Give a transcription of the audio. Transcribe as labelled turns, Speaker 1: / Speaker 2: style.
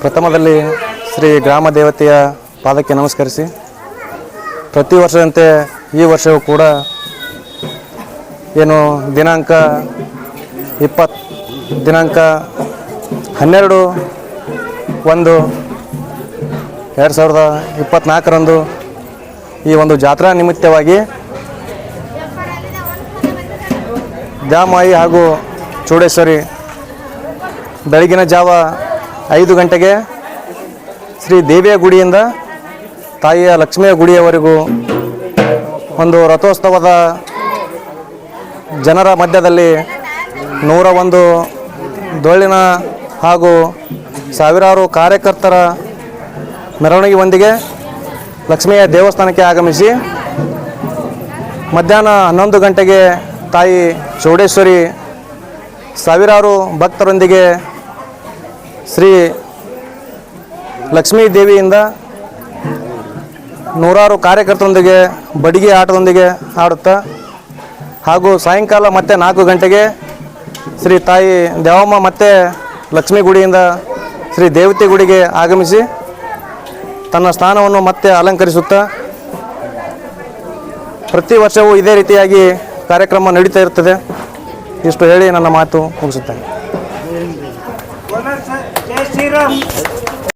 Speaker 1: ಪ್ರಥಮದಲ್ಲಿ ಶ್ರೀ ಗ್ರಾಮ ದೇವತೆಯ ಪಾದಕ್ಕೆ ನಮಸ್ಕರಿಸಿ. ಪ್ರತಿ ವರ್ಷದಂತೆ ಈ ವರ್ಷವೂ ಕೂಡ ಏನು ದಿನಾಂಕ ಇಪ್ಪತ್ತು ದಿನಾಂಕ ಹನ್ನೆರಡು ಒಂದು ಎರಡು ಸಾವಿರದ ಇಪ್ಪತ್ತ್ನಾಲ್ಕರಂದು ಈ ಒಂದು ಜಾತ್ರಾ ನಿಮಿತ್ತವಾಗಿ ದ್ಯಾಮಾಯಿ ಹಾಗೂ ಚೂಡೇಶ್ವರಿ ಬೆಳಗಿನ ಜಾವ ಐದು ಗಂಟೆಗೆ ಶ್ರೀ ದೇವಿಯ ಗುಡಿಯಿಂದ ತಾಯಿಯ ಲಕ್ಷ್ಮಿಯ ಗುಡಿಯವರೆಗೂ ಒಂದು ರಥೋತ್ಸವದ ಜನರ ಮಧ್ಯದಲ್ಲಿ ನೂರ ಒಂದು ಧೋಳಿನ ಹಾಗೂ ಸಾವಿರಾರು ಕಾರ್ಯಕರ್ತರ ಮೆರವಣಿಗೆಯೊಂದಿಗೆ ಲಕ್ಷ್ಮಿಯ ದೇವಸ್ಥಾನಕ್ಕೆ ಆಗಮಿಸಿ ಮಧ್ಯಾಹ್ನ ಹನ್ನೊಂದು ಗಂಟೆಗೆ ತಾಯಿ ಚೌಡೇಶ್ವರಿ ಸಾವಿರಾರು ಭಕ್ತರೊಂದಿಗೆ ಶ್ರೀ ಲಕ್ಷ್ಮೀ ದೇವಿಯಿಂದ ನೂರಾರು ಕಾರ್ಯಕರ್ತರೊಂದಿಗೆ, ಬಡಿಗೆ ಆಟದೊಂದಿಗೆ ಆಡುತ್ತಾ ಹಾಗೂ ಸಾಯಂಕಾಲ ಮತ್ತೆ ನಾಲ್ಕು ಗಂಟೆಗೆ ಶ್ರೀ ತಾಯಿ ದೇವಮ್ಮ ಮತ್ತೆ ಲಕ್ಷ್ಮೀ ಗುಡಿಯಿಂದ ಶ್ರೀ ದೇವತೆ ಗುಡಿಗೆ ಆಗಮಿಸಿ ತನ್ನ ಸ್ಥಾನವನ್ನು ಮತ್ತೆ ಅಲಂಕರಿಸುತ್ತಾ ಪ್ರತಿ ವರ್ಷವೂ ಇದೇ ರೀತಿಯಾಗಿ ಕಾರ್ಯಕ್ರಮ ನಡೀತಾ ಇರ್ತದೆ. ಇಷ್ಟು ಹೇಳಿ ನನ್ನ ಮಾತು ಮುಗಿಸುತ್ತೇನೆ.
Speaker 2: 过来，再提拉。